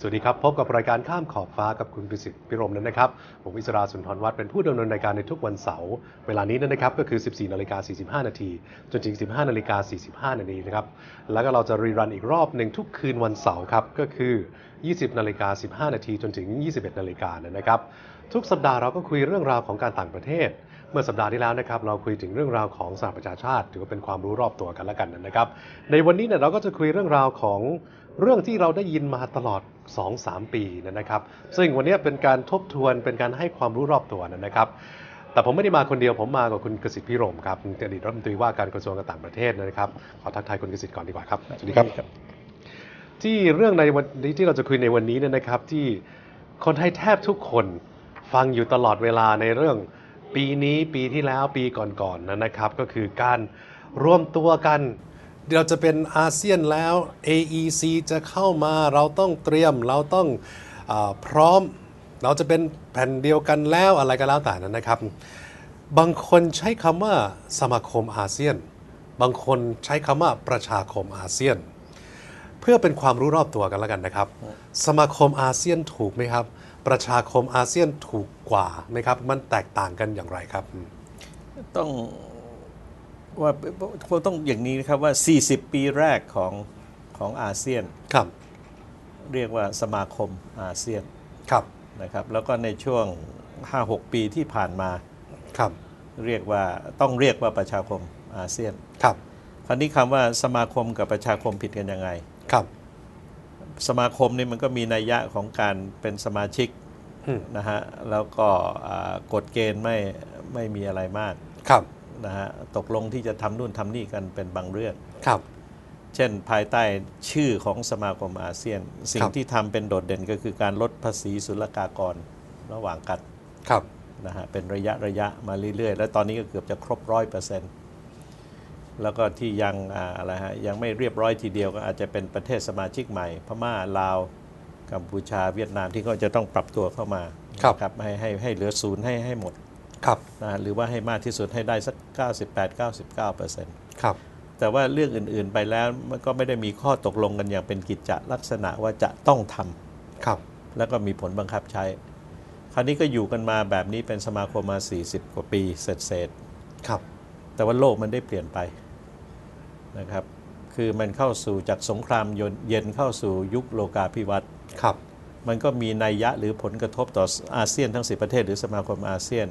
สวัสดีครับ พบกับรายการข้ามขอบฟ้ากับคุณพิสิทธิ์พิรมนั้นนะครับ ผมวิศราสุนทรวัฒน์เป็นผู้ดำเนินรายการในทุกวันเสาร์เวลานี้นั้นนะครับก็คือ 14นาฬิกา45 นาทีจนถึง 15นาฬิกา45 นาทีนะครับ แล้วก็เราจะรีรันอีกรอบหนึ่งทุกคืนวันเสาร์ครับ ก็คือ 20นาฬิกา15 นาทีจนถึง 21นาฬิกานะครับ ทุกสัปดาห์เราก็คุยเรื่องราวของการต่างประเทศเมื่อสัปดาห์ที่แล้วนะครับเราคุยถึงเรื่องราวของสหประชาชาติ ถือว่าเป็นความรู้รอบตัวกันแล้วกันนะครับ ในวันนี้เนี่ยเราก็จะคุยเรื่องราวของ เรื่องที่เราได้ยินมาตลอด 2-3 ปีนะครับ ซึ่งวันนี้เป็นการทบทวนเป็นการให้ความรู้รอบตัวนะครับแต่ผมไม่ได้มาคนเดียวผมมากับคุณกสิทธิ์พิรมครับอดีตรัฐมนตรีว่าการกระทรวงการต่างประเทศนะครับขอทักทายคุณกสิทธิ์ก่อนดีกว่าครับสวัสดีครับ ที่เรื่องในวันนี้ที่เราจะคุยในวันนี้เนี่ยนะครับที่คนไทยแทบทุกคนฟังอยู่ตลอดเวลาในเรื่องปีนี้ปีที่แล้วปีก่อนๆนนะครับ ก็คือการรวมตัวกัน เราจะเป็นอาเซียนแล้ว AEC จะเข้ามาเราต้องเตรียมเราต้องอพร้อม เราจะเป็นแผ่นเดียวกันแล้วอะไรก็แล้วแต่นั้นนะครับ บางคนใช้คำว่าสมาคมอาเซียน บางคนใช้คำว่าประชาคมอาเซียน เพื่อเป็นความรู้รอบตัวกันแล้วกันนะครับ สมาคมอาเซียนถูกไหมครับ ประชาคมอาเซียนถูกกว่าไหมครับ มันแตกต่างกันอย่างไรครับ ต้อง ว่าคงต้องอย่างนี้นะครับว่า 40 ปีแรกของของอาเซียน ครับ เรียกว่าสมาคมอาเซียนครับนะครับ แล้วก็ในช่วง 5-6 ปีที่ผ่านมา ครับ เรียกว่าต้องเรียกว่าประชาคมอาเซียน ครับ คราวนี้คำว่าสมาคมกับประชาคมผิดกันยังไง ครับ สมาคมนี่มันก็มีนัยยะของการเป็นสมาชิกอืมนะฮะ แล้วก็อ่ากฎเกณฑ์ไม่ไม่มีอะไรมาก ครับ นะฮะตกลงที่จะทำนู่นทำนี่กันเป็นบางเรื่อง ครับ เช่นภายใต้ชื่อของสมาคมอาเซียน สิ่คงรับที่ทำเป็นโดดเด่นก็คือการลดภาษีศุลกากรระหว่างกันครับ นะฮะเป็นระยะระยะมาเรื่อยๆ แล้วตอนนี้ก็เกือบจะครบร้อยเปอร์เซ็นต์แล้วก็ที่ยังอ่าอะไรฮะยังไม่เรียบร้อยทีเดียวก็อาจจะเป็นประเทศสมาชิกใหม่ พม่าลาว กัมพูชาเวียดนามที่ก็จะต้องปรับตัวเข้ามาครับ นะครับให้ให้ให้เหลือศูนย์ให้ให้หมด ครับนะฮะหรือว่าให้มากที่สุดให้ได้สัก 98-99เปอร์เซ็นต์ครับ แต่ว่าเรื่องอื่นๆไปแล้วมันก็ไม่ได้มีข้อตกลงกันอย่างเป็นกิจจลักษณะว่าจะต้องทำครับ แล้วก็มีผลบังคับใช้ คราวนี้ก็อยู่กันมาแบบนี้เป็นสมาคมมา 40 กว่าปีเสร็จครับๆแต่ว่าโลกมันได้เปลี่ยนไปนะครับ คือมันเข้าสู่จากสงครามเย็นเข้าสู่ยุคโลกาภิวัตน์ครับ มันก็มีนัยยะหรือผลกระทบต่ออาเซียนทั้ง 10 ประเทศ หรือสมาคมอาเซียน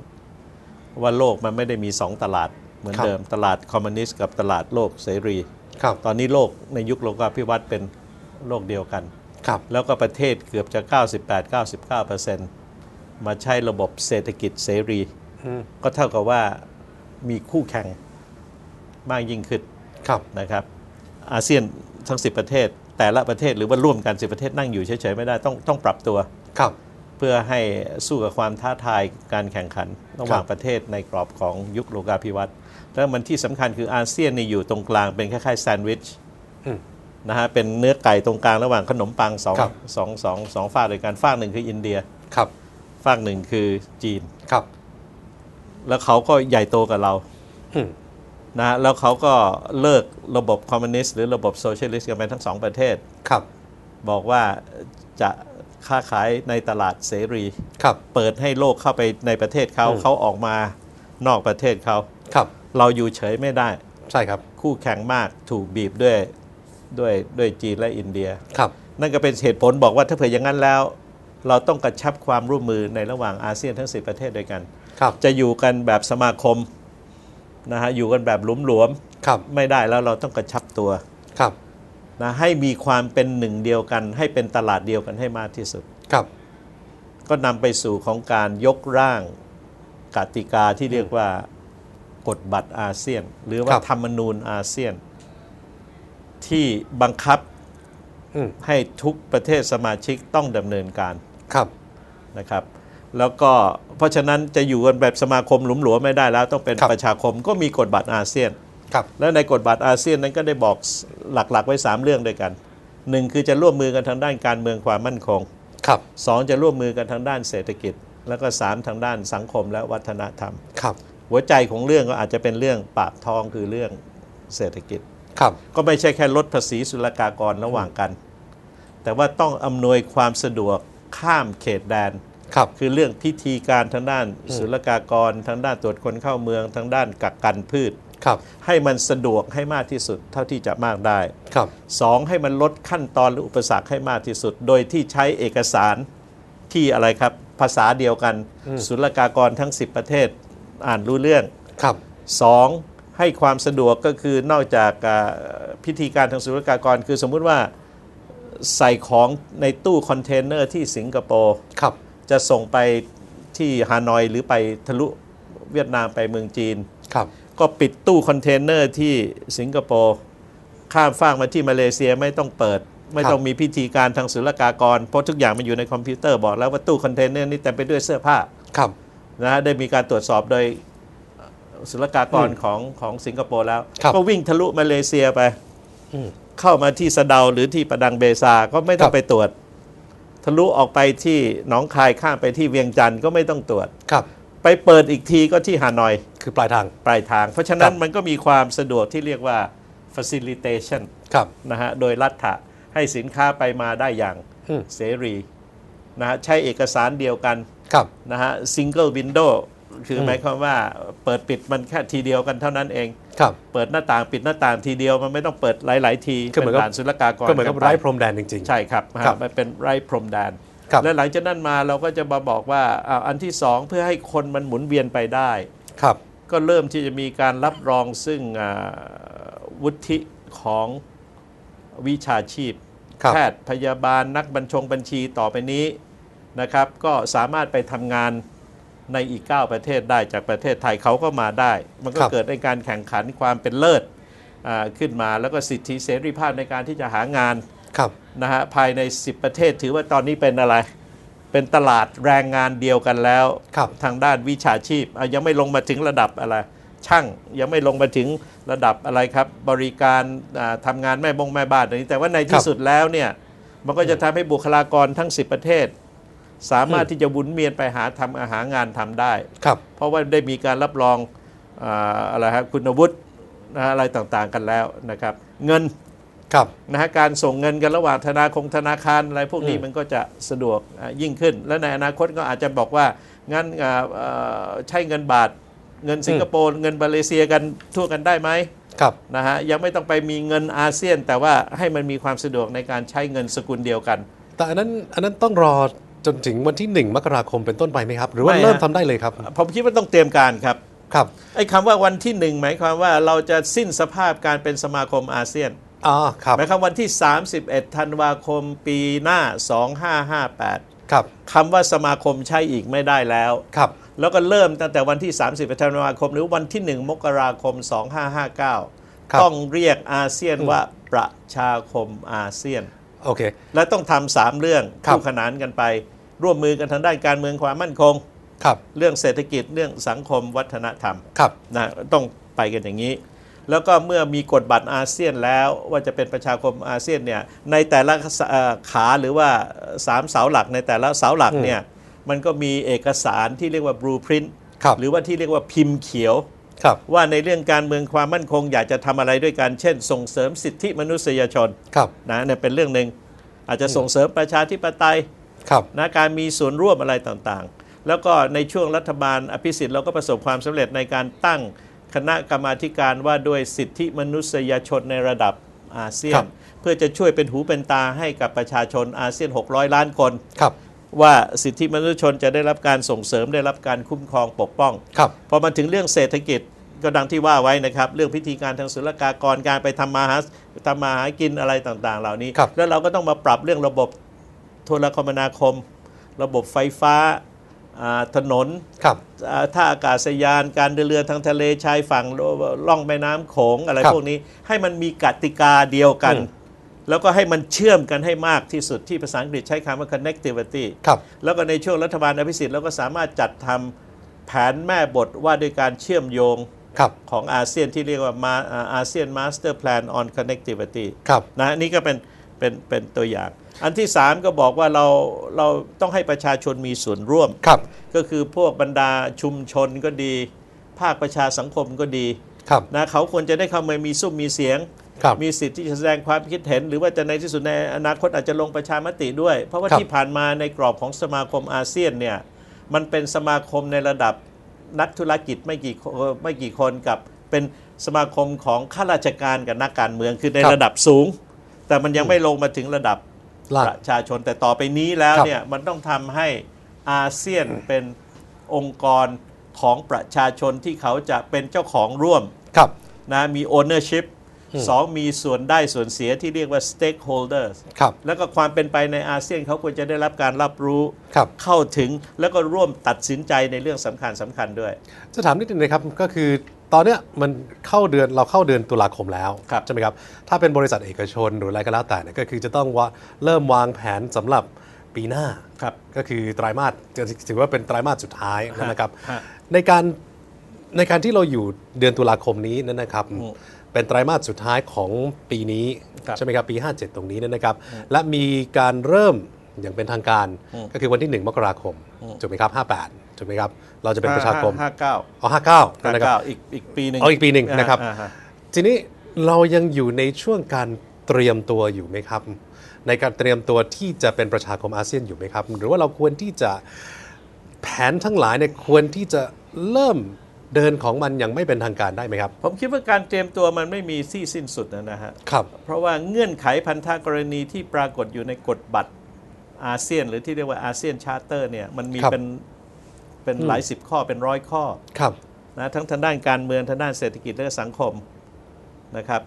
ว่าโลกมันไม่ได้มี 2 ตลาดเหมือนครับเดิมตลาดคอมมิวนิสต์กับตลาดโลกเสรีครับตอนนี้โลกในยุคโลกาภิวัตน์เป็นโลกเดียวกันครับแล้วก็ประเทศเกือบจะ 98-99%มาใช้ระบบเศรษฐกิจเสรีอืมก็เท่ากับว่ามีคู่แข่งมากยิ่งขึ้นครับนะครับ อาเซียนทั้ง 10 ประเทศ แต่ละประเทศหรือว่าร่วมกัน 10 ประเทศนั่งอยู่เฉยๆไม่ได้ต้องต้องปรับตัวครับ เพื่อให้สู้กับความท้าทายการแข่งขันระหว่างครับประเทศในกรอบของยุคโลกาภิวัตน์แล้วมันที่สำคัญคืออาเซียนนี่อยู่ตรงกลางเป็นคล้ายๆแซนด์วิชอืมนะฮะเป็นเนื้อไก่ตรงกลางระหว่างขนมปังสองครับสองสองสองฝากด้วยกันฝากหนึ่งคืออินเดียครับฝากหนึ่งคือจีนครับ แล้วเขาก็ใหญ่โตกับเราอืมนะฮะแล้วเขาก็เลิกระบบคอมมิวนิสต์หรือระบบโซเชียลิสต์กันไปทั้งสองประเทศครับ บอกว่าจะ ค้าขายในตลาดเสรีครับ เปิดให้โลกเข้าไปในประเทศเขาอืมเขาออกมานอกประเทศเขาครับ เราอยู่เฉยไม่ได้ ใช่ครับ คู่แข่งมากถูกบีบด้วยด้วยด้วยจีนและอินเดียครับ นั่นก็เป็นเหตุผลบอกว่าถ้าเผื่ออย่างนั้นแล้ว เราต้องกระชับความร่วมมือในระหว่างอาเซียนทั้ง 10 ประเทศด้วยกัน ครับ จะอยู่กันแบบสมาคมนะฮะอยู่กันแบบหลุมหลวมครับ ไม่ได้แล้วเราต้องกระชับตัวครับ นะให้มีความเป็นหนึ่งเดียวกัน ให้เป็นตลาดเดียวกันให้มากที่สุดครับ ก็นำไปสู่ของการยกร่างกติกาที่เรียกว่ากฎบัตรอาเซียน หรือว่าครับธรรมนูญอาเซียน ที่บังคับอืมให้ทุกประเทศสมาชิกต้องดำเนินการครับนะครับ แล้วก็เพราะฉะนั้นจะอยู่กันแบบสมาคมหลุมหลวมไม่ได้แล้ว ต้องเป็นครับประชาคมก็มีกฎบัตรอาเซียน ครับแล้วในกฎบัตรอาเซียนนั้นก็ได้บอกหลักๆไว้ 3 เรื่องด้วยกันหนึ่งคือจะร่วมมือกันทางด้านการเมืองความมั่นคงครับสองจะร่วมมือกันทางด้านเศรษฐกิจ แล้วก็สามทางด้านสังคมและวัฒนธรรม ครับ หัวใจของเรื่องก็อาจจะเป็นเรื่องปากท้องคือเรื่องเศรษฐกิจ ครับ ก็ไม่ใช่แค่ลดภาษีศุลกากรระหว่างกัน แต่ว่าต้องอำนวยความสะดวกข้ามเขตแดน ครับ คือเรื่องพิธีการทางด้านอืมศุลกากร ทางด้านตรวจคนเข้าเมือง ทางด้านกักกันพืช ครับให้มันสะดวกให้มากที่สุดเท่าที่จะมากได้ครับสองให้มันลดขั้นตอนหรืออุปสรรคให้มากที่สุด โดยที่ใช้เอกสารที่อะไรครับ ภาษาเดียวกันอืมศุลกากรทั้ง 10 ประเทศอ่านรู้เรื่องครับสองให้ความสะดวกก็คือนอกจากอ่าพิธีการทางศุลกากร คือสมมุติว่าใส่ของในตู้คอนเทนเนอร์ที่สิงคโปร์ครับจะส่งไปที่ฮานอยหรือไปทะลุเวียดนามไปเมืองจีนครับ ก็ปิดตู้คอนเทนเนอร์ที่สิงคโปร์ข้ามฟากมาที่มาเลเซียไม่ต้องเปิด ไม่ต้องมีพิธีการทางศุลกากร เพราะทุกอย่างมันอยู่ในคอมพิวเตอร์บอกแล้วว่าตู้คอนเทนเนอร์นี้เต็มไปด้วยเสื้อผ้าครับนะฮะได้มีการตรวจสอบโดยศุลกากรอืมของของสิงคโปร์แล้วครับก็วิ่งทะลุมาเลเซียไปอืมเข้ามาที่สะเดาหรือที่ประดังเบซาก็ไม่ต้อครังบไปตรวจ ทะลุออกไปที่หนองคายข้ามไปที่เวียงจันทร์ก็ไม่ต้องตรวจครับ ไปเปิดอีกทีก็ที่ฮานอยคือปลายทาง ปลายทาง เพราะฉะนั้นครับมันก็มีความสะดวกที่เรียกว่า facilitation ครับนะฮะโดยรัฐะให้สินค้าไปมาได้อย่างอืมเสรีนะฮะใช้เอกสารเดียวกันครับ นะฮะ single window คืออม หมายความว่าเปิดปิดมันแค่ทีเดียวกันเท่านั้นเอง ครับ เปิดหน้าต่างปิดหน้าต่างทีเดียวมันไม่ต้องเปิดหลาย ๆ ทีก็เหมือนกับด่านศุลกากรก็เหมือนกับปไร้พรมแดนจริงๆใช่ครับครับ มันเป็นไร้พรมแดน ครับและหลังจากนั้นมาเราก็จะมาบอกว่าอ่าอันที่สองเพื่อให้คนมันหมุนเวียนไปได้ ครับ ก็เริ่มที่จะมีการรับรองซึ่งอ่าวุฒิของวิชาชีพ ครับ แพทย์พยาบาลนักบัญชงบัญชีต่อไปนี้นะครับ ก็สามารถไปทำงานในอีก 9 ประเทศได้จากประเทศไทยเขาก็มาได้ มันก็ครับ เกิดในการแข่งขันความเป็นเลิศอ่าขึ้นมาแล้วก็สิทธิเสรีภาพในการที่จะหางาน ครับนะฮะภายใน 10 ประเทศถือว่าตอนนี้เป็นอะไร เป็นตลาดแรงงานเดียวกันแล้วครับทางด้านวิชาชีพอะยังไม่ลงมาถึงระดับอะไร ช่างยังไม่ลงมาถึงระดับอะไรครับ บริการอ่าทำงานแม่บงแม่บ้านอะไรนี้แต่ว่าในครัที่บสุดแล้วเนี่ยมันก็จะทำให้บุคลากรทั้ง 10 ประเทศ สามารถอืมที่จะหมุนเวียนไปหาทำอาหางานทำได้ครับเพราะว่าได้มีการรับรองอาอะไรครับคุณวุฒินะฮะอะไรต่างๆกันแล้วนะครับ เงิน ครับนะฮะการส่งเงินกันระหว่างธนาคารธนาคารอะไรพวกนี้อืมมันก็จะสะดวกอะยิ่งขึ้น และในอนาคตก็อาจจะบอกว่างั้นอ่าเอ่อใช้เงินบาทเงินสิงคโปร์เงินมาเลเซียกันทั่วกันได้ไหมครับนะฮะยังไม่ต้องไปมีเงินอาเซียน แต่ว่าให้มันมีความสะดวกในการใช้เงินสกุลเดียวกัน แต่อันนั้นอันนั้นต้องรอจนถึงวันที่ 1 มกราคมเป็นต้นไปไหมครับ หรือว่าไม่ฮะเริ่มทำได้เลยครับผมคิดว่าต้องเตรียมการครับครับไอ้คำว่าวันที่หนึ่งหมายความว่าเราจะสิ้นสภาพการเป็นสมาคมอาเซียน อ๋อครับหมายความวันที่ 31 ธันวาคมปีหน้า 2558 ครับคำว่าสมาคมใช้อีกไม่ได้แล้ว ครับ แล้วก็เริ่มตั้งแต่วันที่ 30 ธันวาคม หรือวันที่ 1 มกราคมครับ2559 ต้องเรียกอาเซียนอืมว่าประชาคมอาเซียน โอเค และต้องทำสามเรื่องครับคู่ขนานกันไป ร่วมมือกันทางด้านการเมืองความมั่นคงครับเรื่องเศรษฐกิจเรื่องสังคมวัฒนธรรมครับนะต้องไปกันอย่างนี้ แล้วก็เมื่อมีกฎบัตรอาเซียนแล้วว่าจะเป็นประชาคมอาเซียนเนี่ยในแต่ละเอ่อขาหรือว่าสามเสาหลักในแต่ละเสาหลักเนี่ยมันก็มีเอกสารที่เรียกว่า blueprint ครับหรือว่าที่เรียกว่าพิมพ์เขียวครับว่าในเรื่องการเมืองความมั่นคงอยากจะทำอะไรด้วยกันเช่น ส่งเสริมสิทธิมนุษยชนครับนะเนี่ยเป็นเรื่องหนึ่งอาจจะส่งเสริมประชาธิปไตยครับนะการมีส่วนร่วมอะไรต่างๆ แล้วก็ในช่วงรัฐบาลอภิสิทธิ์เราก็ประสบความสำเร็จในการตั้ง คณะกรรมาธิการว่าด้วยสิทธิมนุษยชนในระดับอาเซียครันบเพื่อจะช่วยเป็นหูเป็นตาให้กับประชาชนอาเซียน 600 ล้านคนครับว่าสิทธิมนุษยชนจะได้รับการส่งเสริมได้รับการคุ้มครองปกป้องครับพอมาถึงเรื่องเศรษฐกิจก็ดังที่ว่าไว้นะครับ เรื่องพิธีการทางศุลกากรการไปทำมาหาทำมาหากินอะไรต่างๆ เหล่านี้ครับแล้วเราก็ต้องมาปรับเรื่องระบบโทรคมนาคม ระบบไฟฟ้าอ่า ถนนครับอ่าท่าอากาศยานการเดินเรือทางทะเลชายฝั่งล่องแม่น้ำโขงอะไรครับพวกนี้ให้มันมีกติกาเดียวกันอืมแล้วก็ให้มันเชื่อมกันให้มากที่สุดที่ภาษาอังกฤษใช้คำว่า connectivity ครับแล้วก็ในช่วงรัฐบาลอภิสิทธิ์เราก็สามารถจัดทำแผนแม่บทว่าด้วยการเชื่อมโยงครับของอาเซียนที่เรียกว่ามาอาเซียนมาสเตอร์แพลน on connectivity ครับนะนี่ก็เป็นเป็นเป็นตัวอย่าง อันที่3ก็บอกว่าเราเราต้องให้ประชาชนมีส่วนร่วมครับก็คือพวกบรรดาชุมชนก็ดี ภาคประชาสังคมก็ดีครับนะเขาควรจะได้เข้ามามีซุ้มมีเสียงครับมีสิทธิ์ที่จะแสดงความคิดเห็น หรือว่าจะในที่สุดในอนาคตอาจจะลงประชามติด้วย เพราะว่าครับที่ผ่านมาในกรอบของสมาคมอาเซียนเนี่ยมันเป็นสมาคมในระดับนักธุรกิจไม่กี่คนไม่กี่คนกับเป็นสมาคมของข้าราชการกับนักการเมืองคือในครับระดับสูง แต่มันยังไม่ลงมาถึงระดับล่า ประชาชนแต่ต่อไปนี้แล้วครับเนี่ยมันต้องทำให้อาเซียนเป็นองค์กรของประชาชนที่เขาจะเป็นเจ้าของร่วมครับนะมี ownership อืมสองมีส่วนได้ส่วนเสียที่เรียกว่า stakeholders ครับแล้วก็ความเป็นไปในอาเซียนเขาควรจะได้รับการรับรู้ครับเข้าถึงแล้วก็ร่วมตัดสินใจในเรื่องสำคัญสำคัญด้วย จะถามนิดนึงนะครับก็คือ ตอนเนี้ยมันเข้าเดือนเราเข้าเดือนตุลาคมแล้วครับ ใช่ไหมครับ ถ้าเป็นบริษัทเอกชนหรืออะไรก็แล้วแต่เนี่ยก็คือจะต้องว่าเริ่มวางแผนสำหรับปีหน้า ครับ ก็คือไตรมาสจะถือว่าเป็นไตรมาสสุดท้ายแล้วนะครับ ฮะ ในการในการที่เราอยู่เดือนตุลาคมนี้นั่นนะครับอืมเป็นไตรมาสสุดท้ายของปีนี้ครับใช่ไหมครับปี 57 ตรงนี้นั่นนะครับ และมีการเริ่มอย่างเป็นทางการอืมก็คือวันที่ 1 มกราคมอืมถูกไหมครับ 58 ถูกไหมครับ เราจะเป็นประชาคมห้าเก้าอ๋อ59ห้านะครับเก้าอีกอีกปีหนึ่งอ๋ออีกปีหนึ่งนะครับอ่าฮทีนี้เรายังอยู่ในช่วงการเตรียมตัวอยู่ไหมครับ ในการเตรียมตัวที่จะเป็นประชาคมอาเซียนอยู่ไหมครับ หรือว่าเราควรที่จะแผนทั้งหลายเนี่ยควรที่จะเริ่มเดินของมันอย่างไม่เป็นทางการได้ไหมครับ ผมคิดว่าการเตรียมตัวมันไม่มีที่สิ้นสุดนะฮะครับ เพราะว่าเงื่อนไขพันธกรณีที่ปรากฏอยู่ในกฎบัตรอาเซียน หรือที่เรียกว่าอาเซียนชาร์เตอร์เนี่ยมันมีครับเป็น เป็นอืมหลายสิบข้อเป็นร้อยข้อครับนะทั้งทางด้านการเมืองทางด้านเศรษฐกิจและสังคมนะครับ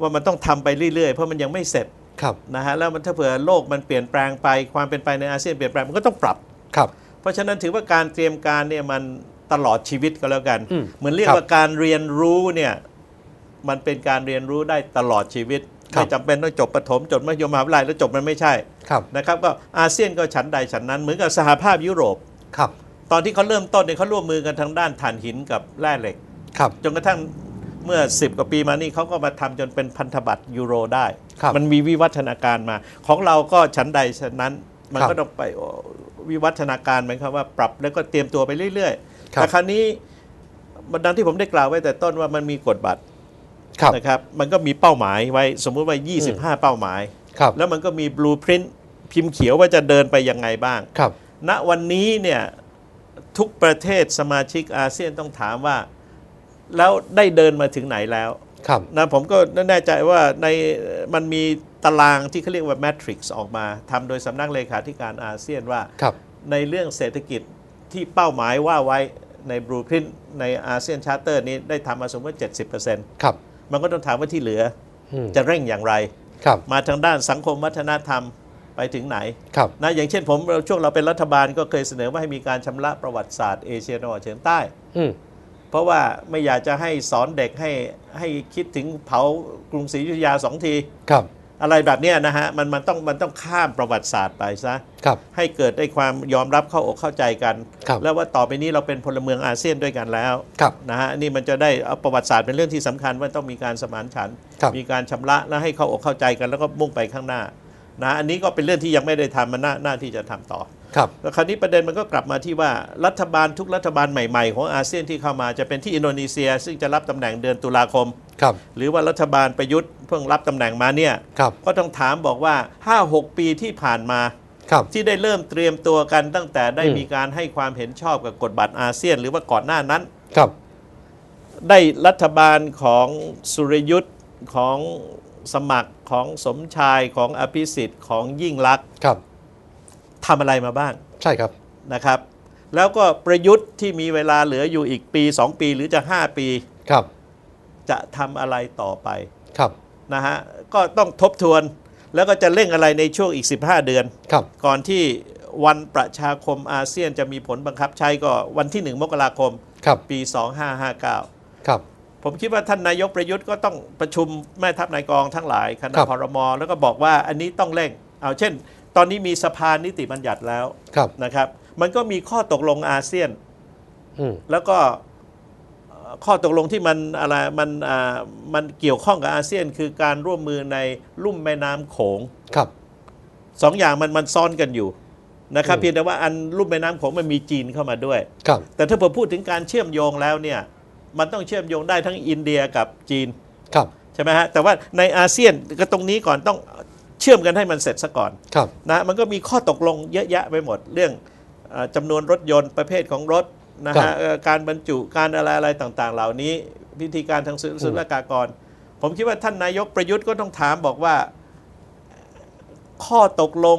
ว่ามันต้องทำไปเรื่อยๆ เพราะมันยังไม่เสร็จครับนะฮะแล้วมันถ้าเผื่อโลกมันเปลี่ยนแปลงไปความเป็นไปในอาเซียนเปลี่ยนแปลงมันก็ต้องปรับครับ เพราะฉะนั้นถือว่าการเตรียมการเนี่ยมันตลอดชีวิตก็แล้วกันอืมเหมือนเรียกครับว่าการเรียนรู้เนี่ยมันเป็นการเรียนรู้ได้ตลอดชีวิตครับไม่จำเป็นต้องจบประถมจบมัธยมมหาวิทยาลัยแล้วจบมันไม่ใช่ครับนะครับก็อาเซียนก็ฉันใดฉันนั้นเหมือนกับสหภาพยุโรปครับ ตอนที่เขาเริ่มต้นเนี่ยเขาร่วมมือกันทางด้านถ่านหินกับแร่เหล็ก ครับ จนกระทั่งเมื่อ 10 กว่าปีมานี่เขาก็มาทำจนเป็นพันธบัตรยูโรได้ ครับมันมีวิวัฒนาการมา ของเราก็ฉันใดฉะนั้น มันครับก็ต้องไปวิวัฒนาการหมายความว่าปรับแล้วก็เตรียมตัวไปเรื่อยๆครับ แต่คราวนี้มันดังที่ผมได้กล่าวไว้แต่ต้นว่ามันมีกฎบัตรครับ นะครับ มันก็มีเป้าหมายไว้สมมุติว่า 25 เป้าหมาย ครับ แล้วมันก็มีบลูพรินต์พิมพ์เขียวว่าจะเดินไปยังไงบ้าง ครับ ณวันนี้เนี่ย ทุกประเทศสมาชิกอาเซียนต้องถามว่า แล้วได้เดินมาถึงไหนแล้วครับนะผมก็แน่ใจว่าในมันมีตารางที่เขาเรียกว่า Matrix ออกมาทำโดยสำนักเลขาธิการอาเซียนว่า ครับ ในเรื่องเศรษฐกิจที่เป้าหมายว่าไว้ในบลูพรินในอาเซียนชาร์เตอร์นี้ได้ทำมาสมมติ70%ครับ มันก็ต้องถามว่าที่เหลืออืมจะเร่งอย่างไร ครับ มาทางด้านสังคมวัฒนธรรม ไปถึงไหนครับนะอย่างเช่นผมช่วงเราเป็นรัฐบาลก็เคยเสนอว่าให้มีการชำระประวัติศาสตร์เอเชียตะวันออกเฉียงใต้อืมเพราะว่าไม่อยากจะให้สอนเด็กให้ให้คิดถึงเผากรุงศรีอยุธยาสองทีครับ อะไรแบบเนี้ยนะฮะมันมันต้องมันต้องข้ามประวัติศาสตร์ไปซะครับให้เกิดได้ความยอมรับเข้าอกเข้าใจกันครับแล้วว่าต่อไปนี้เราเป็นพลเมืองอาเซียนด้วยกันแล้วครับนะฮะนี่มันจะได้เอาประวัติศาสตร์เป็นเรื่องที่สำคัญว่าต้องมีการสมานฉันท์ครับมีการชำระและให้เข้าอกเข้าใจกันแล้วก็มุ่งไปข้างหน้า นะอันนี้ก็เป็นเรื่องที่ยังไม่ได้ทำมันน่าน่าที่จะทำต่อ ครับ แล้วคราวนี้ประเด็นมันก็กลับมาที่ว่ารัฐบาลทุกรัฐบาลใหม่ ๆ ของอาเซียนที่เข้ามาจะเป็นที่อินโดนีเซีย ซึ่งจะรับตำแหน่งเดือนตุลาคม ครับ หรือว่ารัฐบาลประยุทธ์เพิ่งรับตำแหน่งมาเนี่ย ครับ ก็ต้องถามบอกว่า 5-6 ปีที่ผ่านมาครับที่ได้เริ่มเตรียมตัวกันตั้งแต่ได้อืมมีการให้ความเห็นชอบกับกฎบัตรอาเซียน หรือว่าก่อนหน้านั้น ครับ ได้รัฐบาลของสุรยุทธ์ของ สมัครของสมชายของอภิสิทธิ์ของยิ่งลักษณ์ครับทำอะไรมาบ้างใช่ครับนะครับ แล้วก็ประยุทธ์ที่มีเวลาเหลืออยู่อีกปี 2 ปีหรือจะ 5 ปีครับ จะทำอะไรต่อไปครับนะฮะก็ต้องทบทวนแล้วก็จะเร่งอะไรในช่วงอีก 15 เดือน ครับ ก่อนที่วันประชาคมอาเซียนจะมีผลบังคับใช้ก็วันที่ 1 มกราคม ครับ ปี 2559 ครับ ผมคิดว่าท่านนายกประยุทธ์ก็ต้องประชุมแม่ทัพนายกองทั้งหลายคณะครับพรมแล้วก็บอกว่าอันนี้ต้องเร่ง เอาเช่น ตอนนี้มีสภานิติบัญญัติแล้วครับนะครับ มันก็มีข้อตกลงอาเซียนอืมแล้วก็เอ่อข้อตกลงที่มันอะไรมันอ่ามันเกี่ยวข้องกับอาเซียน คือการร่วมมือในลุ่มแม่น้ำโขงครับสองอย่างมันมันซ้อนกันอยู่นะครับอืมเพียงแต่ว่าอันลุ่มแม่น้ำโขงมันมีจีนเข้ามาด้วย ครับ แต่ถ้าผมพูดถึงการเชื่อมโยงแล้วเนี่ย มันต้องเชื่อมโยงได้ทั้งอินเดียกับจีนครับ ใช่ไหมฮะแต่ว่าในอาเซียนก็ตรงนี้ก่อนต้องเชื่อมกันให้มันเสร็จซะก่อนครับ นะมันก็มีข้อตกลงเยอะแยะไปหมดเรื่องเออจำนวนรถยนต์ประเภทของรถนะครัฮะบ เอ่อการบรรจุการอะไรอะไรต่างๆ เหล่านี้พิธีการทางศุศุลกากร ผมคิดว่าท่านนายกประยุทธ์ก็ต้องถามบอกว่าข้อตกลง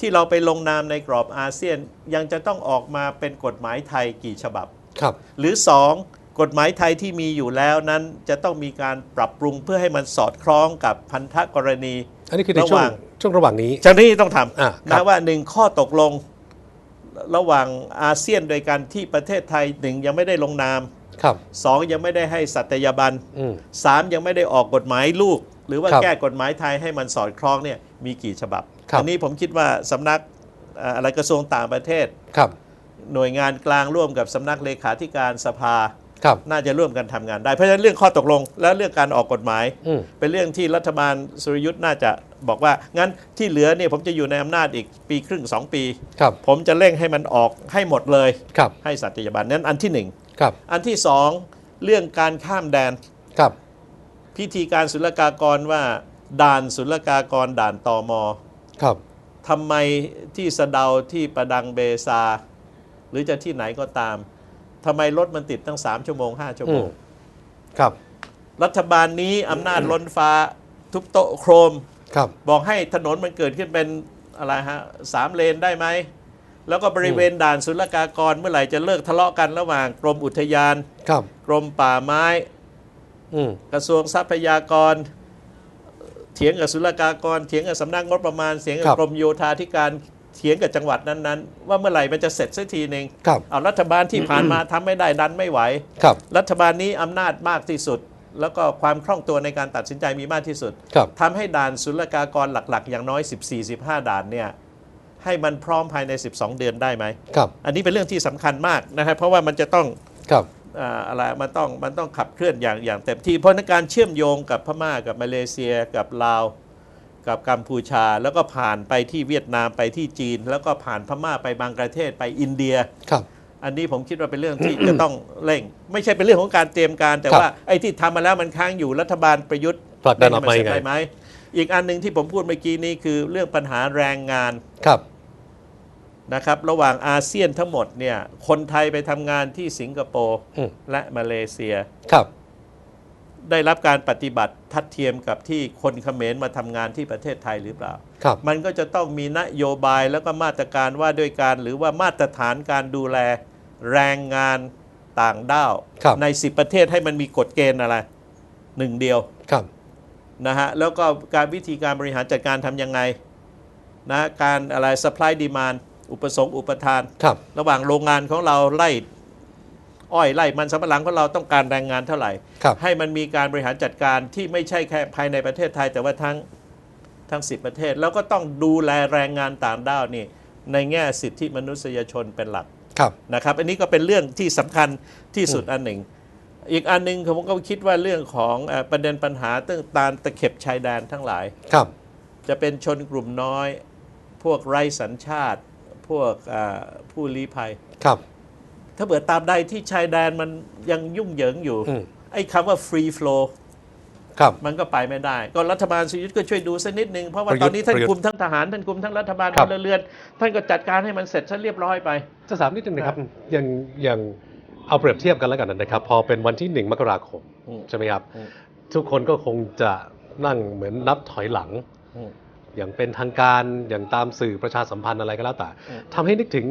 ที่เราไปลงนามในกรอบอาเซียนยังจะต้องออกมาเป็นกฎหมายไทยกี่ฉบับ ครับ หรือ 2 กฎหมายไทยที่มีอยู่แล้วนั้นจะต้องมีการปรับปรุงเพื่อให้มันสอดคล้องกับพันธกรณีอันนี้คือในระช่หวงว่างช่วงระหว่างนี้จากนี้ต้องทอ่าำครับนะว่าหนึ่งข้อตกลงระหว่างอาเซียนโดยการที่ประเทศไทยหนึ่งยังไม่ได้ลงนามครับสองยังไม่ได้ให้สัตยาบันอืมสามยังไม่ได้ออกกฎหมายลูก หรือว่าครับแก้กฎหมายไทยให้มันสอดคล้องเนี่ยมีกี่ฉบับครับอันี้ผมคิดว่าสำนักเอ่ออะไรกระทรวงต่างประเทศครับหน่วยงานกลางร่วมกับสำนักเลขาธิการสภา ครับน่าจะร่วมกันทำงานได้ เพราะฉะนั้นเรื่องข้อตกลงและเรื่องการออกกฎหมายอืมเป็นเรื่องที่รัฐบาลสุรยุทธ์น่าจะบอกว่า งั้นที่เหลือเนี่ยผมจะอยู่ในอำนาจอีกปีครึ่งสองปีครับผมจะเร่งให้มันออกให้หมดเลยครับให้สัตยาบันนั้นอันที่หนึ่งครับอันที่สองเรื่องการข้ามแดนครับ พิธีการศุลกากรว่า ด่านศุลกากรด่านตอมครับทำไมที่สะเดาที่ประดังเบซา หรือจะที่ไหนก็ตาม ทำไมรถมันติดตั้ง 3 ชั่วโมง 5 ชั่วโมงอืมครับ รัฐบาลนี้อำนาจล้นฟ้าทุบโต๊ะโครม ครับ บอกให้ถนนมันเกิดขึ้นเป็นอะไรฮะสามเลนได้ไหม แล้วก็บริเวณด่านศุลกากรเมื่อไหร่จะเลิกทะเลาะกันระหว่างกรมอุทยาน ครับ กรมป่าไม้ อืมกระทรวงทรัพยากร เถียงกับศุลกากร เถียงกับสำนักงบประมาณเถียงกับกรมโยธาธิการ เถียงกับจังหวัดนั้นๆ ว่าเมื่อไหร่มันจะเสร็จสักทีหนึ่งครับเอารัฐบาลที่ผ่านมาทำไม่ได้ดันไม่ไหวครับ รัฐบาลนี้อำนาจมากที่สุด แล้วก็ความคล่องตัวในการตัดสินใจมีมากที่สุดครับทำให้ด่านศุลกากรหลักๆ อย่างน้อย 14-15 ด่านเนี่ยให้มันพร้อมภายใน 12 เดือนได้ไหมครับ อันนี้เป็นเรื่องที่สำคัญมากนะครับเพราะว่ามันจะต้องครับอ่าอะไรมันต้องมันต้องขับเคลื่อนอย่างอย่างเต็มที่เพราะในการเชื่อมโยงกับพม่ากับมาเลเซียกับลาว กับกัมพูชา แล้วก็ผ่านไปที่เวียดนามไปที่จีน แล้วก็ผ่านพม่าไปบางประเทศไปอินเดียครับ อันนี้ผมคิดว่าเป็นเรื่องที่จะต้องเร่ง ไม่ใช่เป็นเรื่องของการเตรียมการ แต่ครับว่าไอ้ที่ทำมาแล้วมันค้างอยู่รัฐบาลประยุทธ์ผลักดันออกมาเร่ยังไงให้นเสร็จด้ไหมอีกอันหนึ่งที่ผมพูดเมื่อกี้นี้คือเรื่องปัญหาแรงงาน ครับ นะครับระหว่างอาเซียนทั้งหมดเนี่ยคนไทยไปทำงานที่สิงคโปร์อืม และมาเลเซีย ครับ ได้รับการปฏิบัติทัดเทียมกับที่คนเขมรมาทำงานที่ประเทศไทยหรือเปล่า ครับ มันก็จะต้องมีนโยบายแล้วก็มาตรการว่าด้วยการหรือว่ามาตรฐานการดูแลแรงงานต่างด้าว ครับ ใน 10 ประเทศให้มันมีกฎเกณฑ์อะไรหนึ่งเดียว ครับ นะฮะแล้วก็การวิธีการบริหารจัดการทำยังไงนะการอะไร supply demand อุปสงค์อุปทาน ครับ ระหว่างโรงงานของเราไล่ อ้อยไล่มันสำปะหลังของเราต้องการแรงงานเท่าไหร่ ครับ ให้มันมีการบริหารจัดการที่ไม่ใช่แค่ภายในประเทศไทย แต่ว่าทั้งทั้งสิประเทศ แล้วก็ต้องดูแลแรงงานต่างด้าวนี่ในแง่สิทธิมนุษยชนเป็นหลัก ครับ นะครับอันนี้ก็เป็นเรื่องที่สำคัญที่สุดอันหนึ่ง อีกอันหนึ่งผมก็คิดว่าเรื่องของเอ่อประเด็นปัญหาเรื่องตาลตะเข็บชายแดนทั้งหลาย ครับ จะเป็นชนกลุ่มน้อย พวกไร้สัญชาติ พวกอ่าผู้ลี้ภัย ครับ ถ้าเบิดตามใดที่ชายแดนมันยังยุ่งเหยิงอยู่ อืม ไอ้คำว่า free flow ครับ มันก็ไปไม่ได้ ก็รัฐบาลสุยุทธ์ก็ช่วยดูสักนิดนึง เพราะว่าประยุตทธ์อนนี้ท่านประยุทธ์คุมทั้งทหาร ท่านคุมทั้งรัฐบาลครับพลเรือน ท่านก็จัดการให้มันเสร็จซะเรียบร้อยไป จะถามนิดนึงนะครับอย่างอย่างเอาเปรียบเทียบกันแล้วกันนะครับ พอเป็นวันที่หนึ่งมกราคมอืมใช่ไหมครับ อืม ทุกคนก็คงจะนั่งเหมือนนับถอยหลัง อืม อย่างเป็นทางการอย่างตามสื่อประชาสัมพันธ์อะไรก็แล้วแต่อืม ทำให้นึกถึง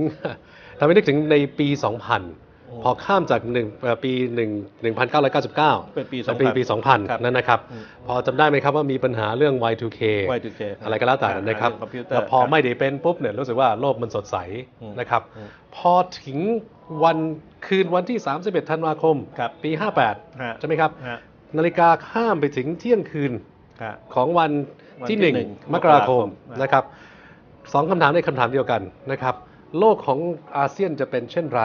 ทำให้นึกถึงในปี 2000อืมพอข้ามจากหนึ่งเอ่อปี1 1999 เป็นปีเป็นปีปีครับ2000 นั่นนะครับอืมพอจำได้ไหมครับว่ามีปัญหาเรื่อง Y2K Y2K อะไรก็แล้วแต่นะครับคอมพิวเตอร์แล้วพอไม่ได้เป็นปุ๊บเนี่ยรู้สึกว่าโลกมันสดใสอืมนะครับอืมพอถึงวันคืนวันที่ 31 ธันวาคมครับปีฮะ58 ใช่ไหมครับฮะนาฬิกาข้ามไปถึงเที่ยงคืนฮะของวันที่วันที่หนึ่งหนึ่งมกราคมมกราคมนะครับสองคำถามในคำถามเดียวกันนะครับ โลกของอาเซียนจะเป็นเช่นไร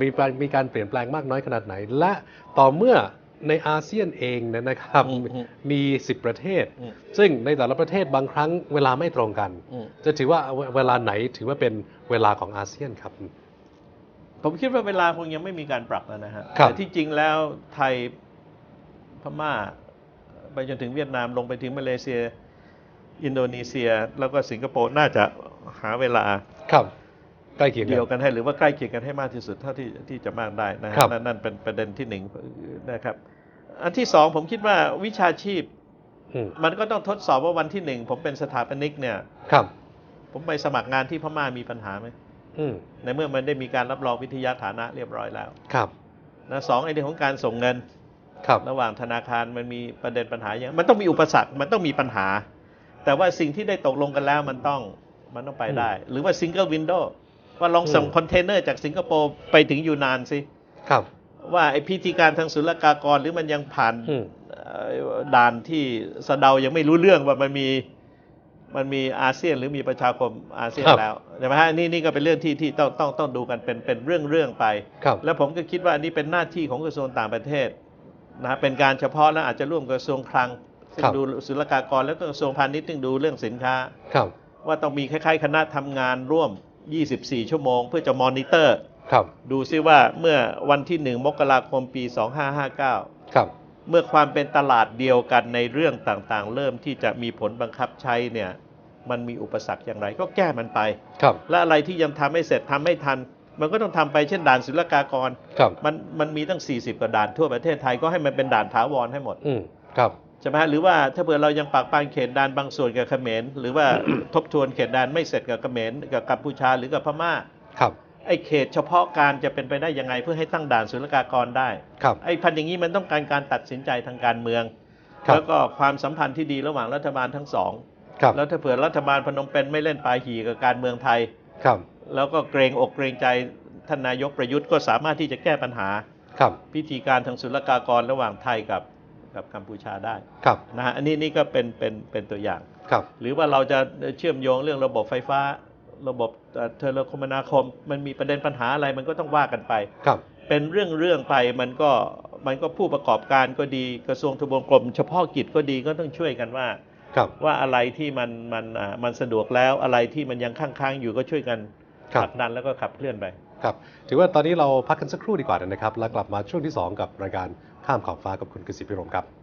มีการมีการเปลี่ยนแปลงมากน้อยขนาดไหน และต่อเมื่อในอาเซียนเองเนยนะครับอืมอืมมี 10 ประเทศอืมซึ่งในแต่ละประเทศบางครั้งเวลาไม่ตรงกันอืมจะถือว่าเวเวลาไหนถือว่าเป็นเวลาของอาเซียนครับ ผมคิดว่าเวลาคงยังไม่มีการปรับแล้วนะฮะครับแต่ที่จริงแล้วไทยพม่า ไปจนถึงเวียดนามลงไปถึงมาเลเซีย อินโดนีเซีย แล้วก็สิงคโปร์น่าจะหาเวลาครับ ใกล้เคียงกัเดียวนกันให้หรือว่าใกล้เคียงกันให้มากที่สุดเท่าที่ที่จะมากได้นะฮะครับนั่นนั่นเป็นประเด็นที่หนึ่งนะครับ อันที่สองผมคิดว่าวิชาชีพอืมมันก็ต้องทดสอบว่าวันที่หนึ่งผมเป็นสถาปนิกเนี่ยครับ ผมไปสมัครงานที่พม่ามีปัญหาไหมอืมในเมื่อมันได้มีการรับรองวิทยาฐานะเรียบร้อยแล้ว ครับนะสองไอ้เรื่องของการส่งเงินครับระหว่างธนาคารมันมีประเด็นปัญหาอย่างมันต้องมีอุปสรรคมันต้องมีปัญหา แต่ว่าสิ่งที่ได้ตกลงกันแล้วมันต้องมันต้องไปได้ หรือว่าซิงเกิลวินโดว์ ว่าลองส่งคอนเทนเนอร์จากสิงคโปร์ไปถึงยูนานสิครับ ว่าไอพิธีการทางศุลกากรหรือมันยังผ่านอืมเอ่อด่านที่สะเดายังไม่รู้เรื่องว่ามันมีมันมีอาเซียนหรือมีประชาคมอาเซียนครับแล้วใช่ไหมฮะนี่นี่ก็เป็นเรื่องที่ที่ต้องต้องต้องดูกันเป็นเป็นเรื่องเรื่องไปครับแล้วผมก็คิดว่าอันนี้เป็นหน้าที่ของกระทรวงต่างประเทศนะฮะเป็นการเฉพาะแล้วอาจจะร่วมกับกระทรวงคลังซึ่งครับดูศุลกากรแล้วก็กระทรวงพาณิชย์ซึ่งดูเรื่องสินค้าครับว่าต้องมีคล้ายๆ คณะทำงานร่วม 24 ชั่วโมง เพื่อจะมอนิเตอร์ครับดูซิว่าเมื่อวันที่ 1 มกราคมปี 2559 ครับ เมื่อความเป็นตลาดเดียวกันในเรื่องต่างๆ เริ่มที่จะมีผลบังคับใช้เนี่ยมันมีอุปสรรคอย่างไรก็แก้มันไป ครับ และอะไรที่ยังทำไม่เสร็จทำไม่ทัน มันก็ต้องทำไปเช่นด่านศุลกากร ครับ มันมันมีตั้ง 40กว่าด่านทั่วประเทศไทยก็ให้มันเป็นด่านถาวรให้หมด อืมครับ ใช่ไหมฮะหรือว่าถ้าเผื่อเรายังปักปานเขตด่านบางส่วนกับเขมรหรือว่าทบทวนเขตด่านไม่เสร็จกับเขมรกับกัมพูชาหรือกับพม่าครับไอ้เขตเฉพาะการจะเป็นไปได้ยังไงเพื่อให้ตั้งด่านศุลกากรได้ครับไอ้พันอย่างนี้มันต้องการการตัดสินใจทางการเมืองครับแล้วก็ความสัมพันธ์ที่ดีระหว่างรัฐบาลทั้งสองครับแล้วถ้าเผื่อรัฐบาลพนมเปญไม่เล่นปลาหี่กับการเมืองไทยครับแล้วก็เกรงอกเกรงใจท่านนายกประยุทธ์ก็สามารถที่จะแก้ปัญหาครับพิธีการทางศุลกากรระหว่างไทยกับ กับกัมพูชาได้ครับนะฮะอันนี้นี่ก็เป็นเป็นเป็นตัวอย่างครับหรือว่าเราจะเชื่อมโยงเรื่องระบบไฟฟ้า ระบบเอ่อโทรคมนาคม มันมีประเด็นปัญหาอะไรมันก็ต้องว่ากันไปครับเป็นเรื่องเรื่องไปมันก็มันก็ผู้ประกอบการก็ดีกระทรวงทบวงกรม เฉพาะกิจก็ดีก็ต้องช่วยกันว่าครับว่าอะไรที่มันมันอ่ามันสะดวกแล้วอะไรที่มันยังค้างๆอยู่ก็ช่วยกันครัผบลักดันแล้วก็ขับเคลื่อนไปครับถือว่าตอนนี้เราพักกันสักครู่ดีกว่านะครับ แล้วกลับมาช่วงที่ 2 กับรายการ ข้ามขอบฟ้ากับคุณกฤษพิรมครับ